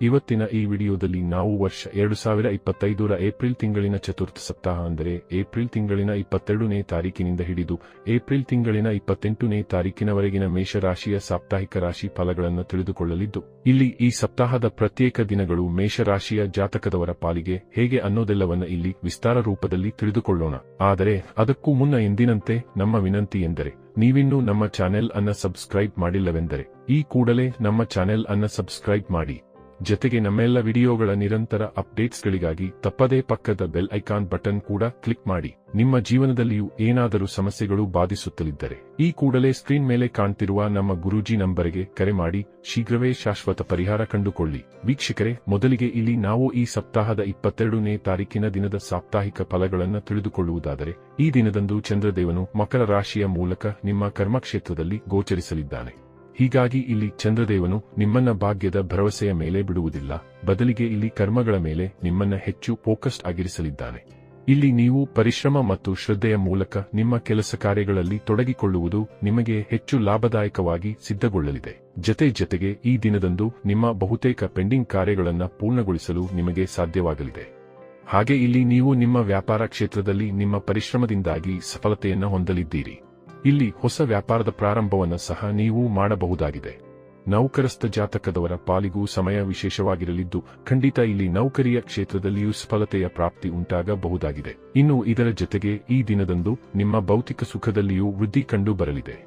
ಇವತ್ತಿನ ಈ ವಿಡಿಯೋದಲ್ಲಿ ನಾವು ವರ್ಷ ಎರಡು ಸಾವಿರ ಇಪ್ಪತ್ತೈದರ ಏಪ್ರಿಲ್ ತಿಂಗಳಿನ ಚತುರ್ಥ ಸಪ್ತಾಹ ಅಂದರೆ ಏಪ್ರಿಲ್ ತಿಂಗಳಿನ ಇಪ್ಪತ್ತೆರಡನೇ ತಾರೀಕಿನಿಂದ ಹಿಡಿದು ಏಪ್ರಿಲ್ ತಿಂಗಳಿನ ಇಪ್ಪತ್ತೆಂಟನೇ ತಾರೀಕಿನವರೆಗಿನ ಮೇಷರಾಶಿಯ ಸಾಪ್ತಾಹಿಕ ರಾಶಿ ಫಲಗಳನ್ನು ತಿಳಿದುಕೊಳ್ಳಲಿದ್ದು, ಇಲ್ಲಿ ಈ ಸಪ್ತಾಹದ ಪ್ರತ್ಯೇಕ ದಿನಗಳು ಮೇಷರಾಶಿಯ ಜಾತಕದವರ ಪಾಲಿಗೆ ಹೇಗೆ ಅನ್ನೋದೆಲ್ಲವನ್ನ ಇಲ್ಲಿ ವಿಸ್ತಾರ ರೂಪದಲ್ಲಿ ತಿಳಿದುಕೊಳ್ಳೋಣ. ಆದರೆ ಅದಕ್ಕೂ ಮುನ್ನ ಎಂದಿನಂತೆ ನಮ್ಮ ವಿನಂತಿ ಎಂದರೆ, ನೀವಿನ್ನೂ ನಮ್ಮ ಚಾನೆಲ್ ಅನ್ನ ಸಬ್ಸ್ಕ್ರೈಬ್ ಮಾಡಿಲ್ಲವೆಂದರೆ, ಈ ಕೂಡಲೇ ನಮ್ಮ ಚಾನೆಲ್ ಅನ್ನ ಸಬ್ಸ್ಕ್ರೈಬ್ ಮಾಡಿ. ಜೊತೆಗೆ ನಮ್ಮೆಲ್ಲ ವಿಡಿಯೋಗಳ ನಿರಂತರ ಅಪ್ಡೇಟ್ಸ್ಗಳಿಗಾಗಿ ತಪ್ಪದೇ ಪಕ್ಕದ ಬೆಲ್ ಐಕಾನ್ ಬಟನ್ ಕೂಡ ಕ್ಲಿಕ್ ಮಾಡಿ. ನಿಮ್ಮ ಜೀವನದಲ್ಲಿಯೂ ಏನಾದರೂ ಸಮಸ್ಯೆಗಳು ಬಾಧಿಸುತ್ತಲಿದ್ದರೆ ಈ ಕೂಡಲೇ ಸ್ಕ್ರೀನ್ ಮೇಲೆ ಕಾಣ್ತಿರುವ ನಮ್ಮ ಗುರೂಜಿ ನಂಬರ್ಗೆ ಕರೆ ಮಾಡಿ ಶೀಘ್ರವೇ ಶಾಶ್ವತ ಪರಿಹಾರ ಕಂಡುಕೊಳ್ಳಿ. ವೀಕ್ಷಕರೇ, ಮೊದಲಿಗೆ ಇಲ್ಲಿ ನಾವು ಈ ಸಪ್ತಾಹದ ಇಪ್ಪತ್ತೆರಡನೇ ತಾರೀಕಿನ ದಿನದ ಸಾಪ್ತಾಹಿಕ ಫಲಗಳನ್ನು ತಿಳಿದುಕೊಳ್ಳುವುದಾದರೆ ಈ ದಿನದಂದು ಚಂದ್ರದೇವನು ಮಕರ ರಾಶಿಯ ಮೂಲಕ ನಿಮ್ಮ ಕರ್ಮಕ್ಷೇತ್ರದಲ್ಲಿ ಗೋಚರಿಸಲಿದ್ದಾನೆ. ಹೀಗಾಗಿ ಇಲ್ಲಿ ಚಂದ್ರದೇವನು ನಿಮ್ಮನ್ನ ಭಾಗ್ಯದ ಭರವಸೆಯ ಮೇಲೆ ಬಿಡುವುದಿಲ್ಲ. ಬದಲಿಗೆ ಇಲ್ಲಿ ಕರ್ಮಗಳ ಮೇಲೆ ನಿಮ್ಮನ್ನ ಹೆಚ್ಚು ಫೋಕಸ್ಡ್ ಆಗಿರಿಸಲಿದ್ದಾನೆ. ಇಲ್ಲಿ ನೀವು ಪರಿಶ್ರಮ ಮತ್ತು ಶ್ರದ್ಧೆಯ ಮೂಲಕ ನಿಮ್ಮ ಕೆಲಸ ಕಾರ್ಯಗಳಲ್ಲಿ ತೊಡಗಿಕೊಳ್ಳುವುದು ನಿಮಗೆ ಹೆಚ್ಚು ಲಾಭದಾಯಕವಾಗಿ ಸಿದ್ಧಗೊಳ್ಳಲಿದೆ. ಜತೆ ಜತೆಗೆ ಈ ದಿನದಂದು ನಿಮ್ಮ ಬಹುತೇಕ ಪೆಂಡಿಂಗ್ ಕಾರ್ಯಗಳನ್ನು ಪೂರ್ಣಗೊಳಿಸಲು ನಿಮಗೆ ಸಾಧ್ಯವಾಗಲಿದೆ. ಹಾಗೆ ಇಲ್ಲಿ ನೀವು ನಿಮ್ಮ ವ್ಯಾಪಾರ ಕ್ಷೇತ್ರದಲ್ಲಿ ನಿಮ್ಮ ಪರಿಶ್ರಮದಿಂದಾಗಿ ಸಫಲತೆಯನ್ನು ಹೊಂದಲಿದ್ದೀರಿ. ಇಲ್ಲಿ ಹೊಸ ವ್ಯಾಪಾರದ ಪ್ರಾರಂಭವನ್ನು ಸಹ ನೀವು ಮಾಡಬಹುದಾಗಿದೆ. ನೌಕರಸ್ಥ ಜಾತಕದವರ ಪಾಲಿಗೂ ಸಮಯ ವಿಶೇಷವಾಗಿರಲಿದ್ದು, ಖಂಡಿತ ಇಲ್ಲಿ ನೌಕರಿಯ ಕ್ಷೇತ್ರದಲ್ಲಿಯೂ ಸಫಲತೆಯ ಪ್ರಾಪ್ತಿ ಉಂಟಾಗಬಹುದಾಗಿದೆ. ಇನ್ನು ಇದರ ಜೊತೆಗೆ ಈ ದಿನದಂದು ನಿಮ್ಮ ಭೌತಿಕ ಸುಖದಲ್ಲಿಯೂ ವೃದ್ಧಿ ಕಂಡು ಬರಲಿದೆ.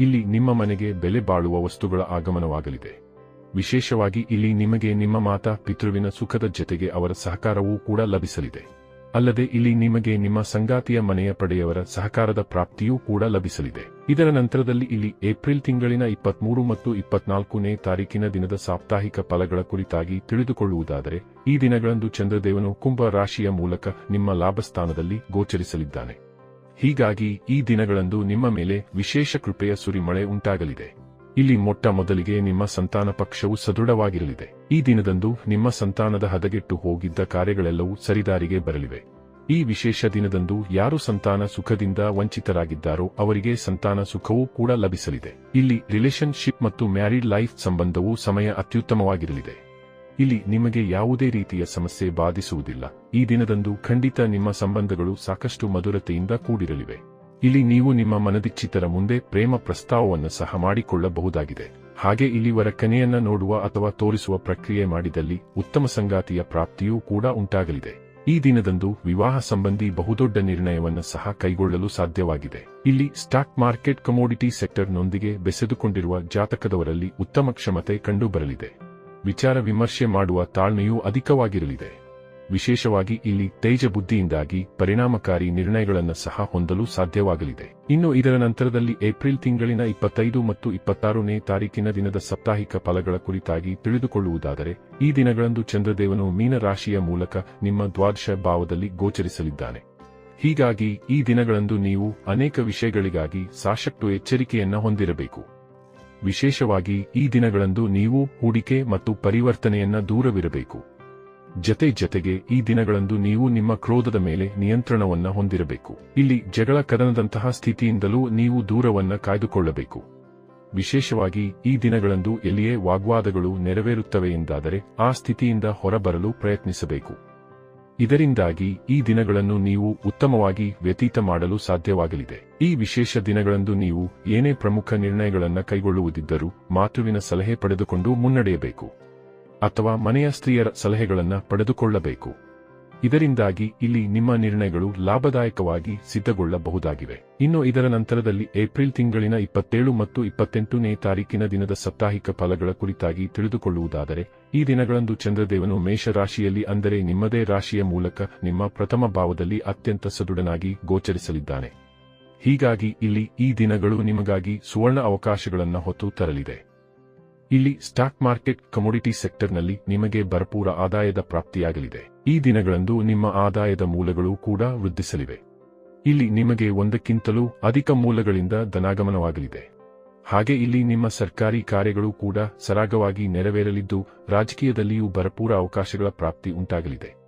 ಇಲ್ಲಿ ನಿಮ್ಮ ಮನೆಗೆ ಬೆಲೆ ಬಾಳುವ ವಸ್ತುಗಳ ಆಗಮನವಾಗಲಿದೆ. ವಿಶೇಷವಾಗಿ ಇಲ್ಲಿ ನಿಮಗೆ ನಿಮ್ಮ ಮಾತಾ, ಪಿತೃವಿನ ಸುಖದ ಜೊತೆಗೆ ಅವರ ಸಹಕಾರವೂ ಕೂಡ ಲಭಿಸಲಿದೆ. ಅಲ್ಲದೆ ಇಲ್ಲಿ ನಿಮಗೆ ನಿಮ್ಮ ಸಂಗಾತಿಯ ಮನೆಯ ಪಡೆಯವರ ಸಹಕಾರದ ಪ್ರಾಪ್ತಿಯೂ ಕೂಡ ಲಭಿಸಲಿದೆ. ಇದರ ನಂತರದಲ್ಲಿ ಇಲ್ಲಿ ಏಪ್ರಿಲ್ ತಿಂಗಳಿನ ಇಪ್ಪತ್ಮೂರು ಮತ್ತು ಇಪ್ಪತ್ನಾಲ್ಕನೇ ತಾರೀಕಿನ ದಿನದ ಸಾಪ್ತಾಹಿಕ ಫಲಗಳ ಕುರಿತಾಗಿ ತಿಳಿದುಕೊಳ್ಳುವುದಾದರೆ, ಈ ದಿನಗಳಂದು ಚಂದ್ರದೇವನು ಕುಂಭ ರಾಶಿಯ ಮೂಲಕ ನಿಮ್ಮ ಲಾಭಸ್ಥಾನದಲ್ಲಿ ಗೋಚರಿಸಲಿದ್ದಾನೆ. ಹೀಗಾಗಿ ಈ ದಿನಗಳಂದು ನಿಮ್ಮ ಮೇಲೆ ವಿಶೇಷ ಕೃಪೆಯ ಸುರಿಮಳೆ ಉಂಟಾಗಲಿದೆ. ಇಲ್ಲಿ ಮೊಟ್ಟ ಮೊದಲಿಗೆ ನಿಮ್ಮ ಸಂತಾನ ಪಕ್ಷವು ಸದೃಢವಾಗಿರಲಿದೆ. ಈ ದಿನದಂದು ನಿಮ್ಮ ಸಂತಾನದ ಹದಗೆಟ್ಟು ಹೋಗಿದ್ದ ಕಾರ್ಯಗಳೆಲ್ಲವೂ ಸರಿದಾರಿಗೆ ಬರಲಿವೆ. ಈ ವಿಶೇಷ ದಿನದಂದು ಯಾರು ಸಂತಾನ ಸುಖದಿಂದ ವಂಚಿತರಾಗಿದ್ದಾರೋ ಅವರಿಗೆ ಸಂತಾನ ಸುಖವೂ ಕೂಡ ಲಭಿಸಲಿದೆ. ಇಲ್ಲಿ ರಿಲೇಶನ್ಶಿಪ್ ಮತ್ತು ಮ್ಯಾರಿಡ್ ಲೈಫ್ ಸಂಬಂಧವೂ ಸಮಯ ಅತ್ಯುತ್ತಮವಾಗಿರಲಿದೆ. ಇಲ್ಲಿ ನಿಮಗೆ ಯಾವುದೇ ರೀತಿಯ ಸಮಸ್ಯೆ ಬಾಧಿಸುವುದಿಲ್ಲ. ಈ ದಿನದಂದು ಖಂಡಿತ ನಿಮ್ಮ ಸಂಬಂಧಗಳು ಸಾಕಷ್ಟು ಮಧುರತೆಯಿಂದ ಕೂಡಿರಲಿವೆ. ಇಲ್ಲಿ ನೀವು ನಿಮ್ಮ ಮನದಿಚ್ಛಿತರ ಮುಂದೆ ಪ್ರೇಮ ಪ್ರಸ್ತಾವವನ್ನು ಸಹ ಮಾಡಿಕೊಳ್ಳಬಹುದಾಗಿದೆ. ಹಾಗೆ ಇಲ್ಲಿವರ ಕನೆಯನ್ನ ನೋಡುವ ಅಥವಾ ತೋರಿಸುವ ಪ್ರಕ್ರಿಯೆ ಮಾಡಿದಲ್ಲಿ ಉತ್ತಮ ಸಂಗಾತಿಯ ಪ್ರಾಪ್ತಿಯೂ ಕೂಡ ಉಂಟಾಗಲಿದೆ. ಈ ದಿನದಂದು ವಿವಾಹ ಸಂಬಂಧಿ ಬಹುದೊಡ್ಡ ನಿರ್ಣಯವನ್ನು ಸಹ ಕೈಗೊಳ್ಳಲು ಸಾಧ್ಯವಾಗಿದೆ. ಇಲ್ಲಿ ಸ್ಟಾಕ್ ಮಾರ್ಕೆಟ್ ಕಮೋಡಿಟಿ ಸೆಕ್ಟರ್ನೊಂದಿಗೆ ಬೆಸೆದುಕೊಂಡಿರುವ ಜಾತಕದವರಲ್ಲಿ ಉತ್ತಮ ಕ್ಷಮತೆ ಕಂಡುಬರಲಿದೆ. ವಿಚಾರ ವಿಮರ್ಶೆ ಮಾಡುವ ತಾಳ್ಮೆಯೂ ಅಧಿಕವಾಗಿರಲಿದೆ. ವಿಶೇಷವಾಗಿ ಇಲ್ಲಿ ತೇಜ ಬುದ್ಧಿಯಿಂದಾಗಿ ಪರಿಣಾಮಕಾರಿ ನಿರ್ಣಯಗಳನ್ನು ಸಹ ಹೊಂದಲು ಸಾಧ್ಯವಾಗಲಿದೆ. ಇನ್ನು ಇದರ ನಂತರದಲ್ಲಿ ಏಪ್ರಿಲ್ ತಿಂಗಳಿನ ಇಪ್ಪತ್ತೈದು ಮತ್ತು ಇಪ್ಪತ್ತಾರನೇ ತಾರೀಕಿನ ದಿನದ ಸಾಪ್ತಾಹಿಕ ಫಲಗಳ ಕುರಿತಾಗಿ ತಿಳಿದುಕೊಳ್ಳುವುದಾದರೆ, ಈ ದಿನಗಳಂದು ಚಂದ್ರದೇವನು ಮೀನರಾಶಿಯ ಮೂಲಕ ನಿಮ್ಮ ದ್ವಾದಶ ಭಾವದಲ್ಲಿ ಗೋಚರಿಸಲಿದ್ದಾನೆ. ಹೀಗಾಗಿ ಈ ದಿನಗಳಂದು ನೀವು ಅನೇಕ ವಿಷಯಗಳಿಗಾಗಿ ಸಾಕಷ್ಟು ಎಚ್ಚರಿಕೆಯನ್ನ ಹೊಂದಿರಬೇಕು. ವಿಶೇಷವಾಗಿ ಈ ದಿನಗಳಂದು ನೀವು ಹೂಡಿಕೆ ಮತ್ತು ಪರಿವರ್ತನೆಯನ್ನ ದೂರವಿರಬೇಕು. ಜತೆ ಜತೆಗೆ ಈ ದಿನಗಳಂದು ನೀವು ನಿಮ್ಮ ಕ್ರೋಧದ ಮೇಲೆ ನಿಯಂತ್ರಣವನ್ನ ಹೊಂದಿರಬೇಕು. ಇಲ್ಲಿ ಜಗಳ ಕದನದಂತಹ ಸ್ಥಿತಿಯಿಂದಲೂ ನೀವು ದೂರವನ್ನ ಕಾಯ್ದುಕೊಳ್ಳಬೇಕು. ವಿಶೇಷವಾಗಿ ಈ ದಿನಗಳಂದು ಎಲ್ಲಿಯೇ ವಾಗ್ವಾದಗಳು ನೆರವೇರುತ್ತವೆ ಎಂದಾದರೆ ಆ ಸ್ಥಿತಿಯಿಂದ ಹೊರಬರಲು ಪ್ರಯತ್ನಿಸಬೇಕು. ಇದರಿಂದಾಗಿ ಈ ದಿನಗಳನ್ನು ನೀವು ಉತ್ತಮವಾಗಿ ವ್ಯತೀತ ಮಾಡಲು ಸಾಧ್ಯವಾಗಲಿದೆ. ಈ ವಿಶೇಷ ದಿನಗಳಂದು ನೀವು ಏನೇ ಪ್ರಮುಖ ನಿರ್ಣಯಗಳನ್ನು ಕೈಗೊಳ್ಳುವುದಿದ್ದರೂ ಮಾತುವಿನ ಸಲಹೆ ಪಡೆದುಕೊಂಡು ಮುನ್ನಡೆಯಬೇಕು. ಅಥವಾ ಮನೆಯ ಸ್ತ್ರೀಯರ ಸಲಹೆಗಳನ್ನು ಪಡೆದುಕೊಳ್ಳಬೇಕು. ಇದರಿಂದಾಗಿ ಇಲ್ಲಿ ನಿಮ್ಮ ನಿರ್ಣಯಗಳು ಲಾಭದಾಯಕವಾಗಿ ಸಿದ್ಧಗೊಳ್ಳಬಹುದಾಗಿವೆ. ಇನ್ನು ಇದರ ನಂತರದಲ್ಲಿ ಏಪ್ರಿಲ್ ತಿಂಗಳಿನ ಇಪ್ಪತ್ತೇಳು ಮತ್ತು ಇಪ್ಪತ್ತೆಂಟನೇ ತಾರೀಕಿನ ದಿನದ ಸಾಪ್ತಾಹಿಕ ಫಲಗಳ ಕುರಿತಾಗಿ ತಿಳಿದುಕೊಳ್ಳುವುದಾದರೆ, ಈ ದಿನಗಳಂದು ಚಂದ್ರದೇವನು ಮೇಷರಾಶಿಯಲ್ಲಿ ಅಂದರೆ ನಿಮ್ಮದೇ ರಾಶಿಯ ಮೂಲಕ ನಿಮ್ಮ ಪ್ರಥಮ ಭಾವದಲ್ಲಿ ಅತ್ಯಂತ ಸದೃಢನಾಗಿ ಗೋಚರಿಸಲಿದ್ದಾನೆ. ಹೀಗಾಗಿ ಇಲ್ಲಿ ಈ ದಿನಗಳು ನಿಮಗಾಗಿ ಸುವರ್ಣ ಅವಕಾಶಗಳನ್ನು ಹೊತ್ತು ತರಲಿದೆ. ಇಲ್ಲಿ ಸ್ಟಾಕ್ ಮಾರ್ಕೆಟ್ ಕಮೋಡಿಟಿ ಸೆಕ್ಟರ್ನಲ್ಲಿ ನಿಮಗೆ ಭರಪೂರ ಆದಾಯದ ಪ್ರಾಪ್ತಿಯಾಗಲಿದೆ. ಈ ದಿನಗಳಂದು ನಿಮ್ಮ ಆದಾಯದ ಮೂಲಗಳು ಕೂಡ ವೃದ್ಧಿಸಲಿವೆ. ಇಲ್ಲಿ ನಿಮಗೆ ಒಂದಕ್ಕಿಂತಲೂ ಅಧಿಕ ಮೂಲಗಳಿಂದ ಧನಾಗಮನವಾಗಲಿದೆ. ಹಾಗೆ ಇಲ್ಲಿ ನಿಮ್ಮ ಸರ್ಕಾರಿ ಕಾರ್ಯಗಳು ಕೂಡ ಸರಾಗವಾಗಿ ನೆರವೇರಲಿದ್ದು, ರಾಜಕೀಯದಲ್ಲಿಯೂ ಭರಪೂರ ಅವಕಾಶಗಳ ಪ್ರಾಪ್ತಿ ಉಂಟಾಗಲಿದೆ.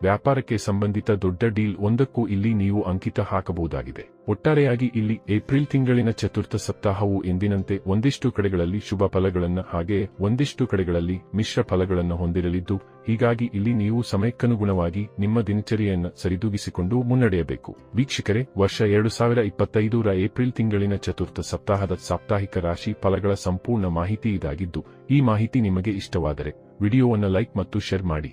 ವ್ಯಾಪಾರಕ್ಕೆ ಸಂಬಂಧಿತ ದೊಡ್ಡ ಡೀಲ್ ಒಂದಕ್ಕೂ ಇಲ್ಲಿ ನೀವು ಅಂಕಿತ ಹಾಕಬಹುದಾಗಿದೆ. ಒಟ್ಟಾರೆಯಾಗಿ ಇಲ್ಲಿ ಏಪ್ರಿಲ್ ತಿಂಗಳಿನ ಚತುರ್ಥ ಸಪ್ತಾಹವು ಎಂದಿನಂತೆ ಒಂದಿಷ್ಟು ಕಡೆಗಳಲ್ಲಿ ಶುಭ ಫಲಗಳನ್ನು ಹಾಗೆ ಒಂದಿಷ್ಟು ಕಡೆಗಳಲ್ಲಿ ಮಿಶ್ರ ಫಲಗಳನ್ನು ಹೊಂದಿರಲಿದ್ದು, ಹೀಗಾಗಿ ಇಲ್ಲಿ ನೀವು ಸಮಯಕ್ಕನುಗುಣವಾಗಿ ನಿಮ್ಮ ದಿನಚರಿಯನ್ನು ಸರಿದೂಗಿಸಿಕೊಂಡು ಮುನ್ನಡೆಯಬೇಕು. ವೀಕ್ಷಕರೇ, ವರ್ಷ ಎರಡು ಸಾವಿರ ಇಪ್ಪತ್ತೈದರ ಏಪ್ರಿಲ್ ತಿಂಗಳಿನ ಚತುರ್ಥ ಸಪ್ತಾಹದ ಸಾಪ್ತಾಹಿಕ ರಾಶಿ ಫಲಗಳ ಸಂಪೂರ್ಣ ಮಾಹಿತಿ ಇದಾಗಿದ್ದು, ಈ ಮಾಹಿತಿ ನಿಮಗೆ ಇಷ್ಟವಾದರೆ ವಿಡಿಯೋವನ್ನು ಲೈಕ್ ಮತ್ತು ಶೇರ್ ಮಾಡಿ.